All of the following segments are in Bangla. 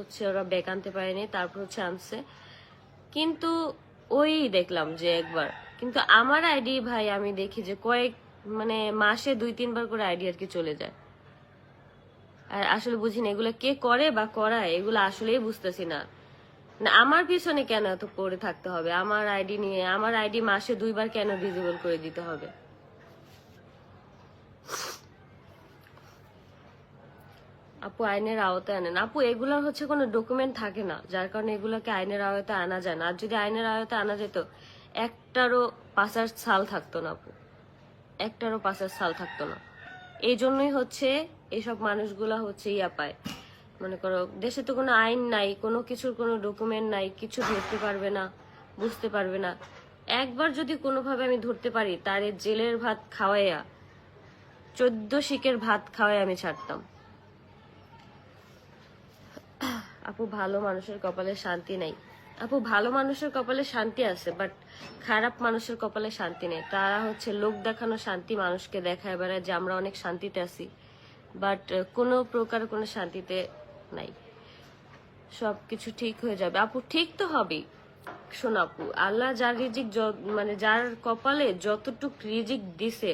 হচ্ছে ওরা ব্যাগ আনতে পারেনি, তারপর হচ্ছে আনছে। কিন্তু ওই দেখলাম যে একবার। কিন্তু আমার আইডি ভাই, আমি দেখি যে কয়েক মানে মাসে দুই, তিনবার করে আইডি আর কি চলে যায়। আর আসলে বুঝি না এগুলো কে করে বা করায়, এগুলো আসলেই বুঝতেছি না। না আমার পিছনে কেন এত পড়ে থাকতে হবে? আমার আইডি নিয়ে, আমার আইডি মাসে দুইবার কেন ভিজিবল করে দিতে হবে? আপু আইনের আওতায় আনেন। আপু, এগুলোর হচ্ছে কোনো ডকুমেন্ট থাকে না, যার কারণে এগুলোকে আইনের আওতায় আনা যায় না। আর যদি আইনের আওতায় আনা যেত, একটারও পাঁচার সাল থাকতো না আপু। একটারও পাঁচার সাল থাকতো না। এই জন্যই হচ্ছে এইসব মানুষগুলা হচ্ছে ইয়া পায়। মনে করো, দেশে তো কোনো আইন নাই, কোনো কিছুর কোনো ডকুমেন্ট নাই, কিছু ধরতে পারবে না, বুঝতে পারবে না। একবার যদি কোনোভাবে আমি ধরতে পারি, তারে জেলের ভাত খাওয়াইয়া, চোদ্দ শিকের ভাত খাওয়াই আমি ছাড়তাম। আপু, ভালো মানুষের কপালে শান্তি নাই। আপু, ভালো মানুষের কপালে শান্তি আছে বাট খারাপ মানুষের কপালে শান্তি নেই। তারা হচ্ছে লোক দেখানো শান্তি মানুষকে দেখায় বেড়ায় যে আমরা অনেক শান্তিতে আছি বাট কোনো প্রকার কোনো শান্তিতে নাই। সব কিছু ঠিক হয়ে যাবে। আপু, ঠিক তো হবেই। শোন আপু, আল্লাহ যার রিজিক মানে যার কপালে যতটুক রিজিক দিছে,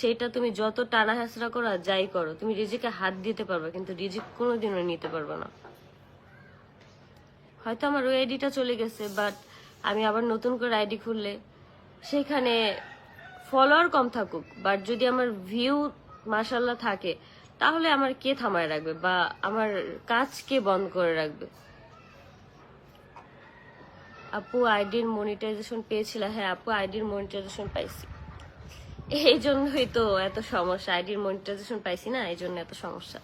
সেটা তুমি যত টানা হেঁচড়া করো যাই করো, তুমি রিজিকে হাত দিতে পারবে, কিন্তু রিজিক কোনোদিনও নিতে পারবে না। হয়তো আমার ওই আইডিটা চলে গেছে বাট আমি আবার নতুন করে আইডি খুললে সেখানে ফলোয়ার কম থাকুক বাট যদি আমার ভিউ মাসাল্লাহ থাকে, তাহলে আমার কে থামায় রাখবে বা আমার কাজ কে বন্ধ করে রাখবে? আপু, আইডির মনিটাইজেশন পেয়েছিল হ্যাঁ আপু, আইডির মনিটাইজেশন পাইছি। এই জন্যই তো এত সমস্যা, আইডির মনিটাইজেশন পাইছি না, এই জন্য এত সমস্যা।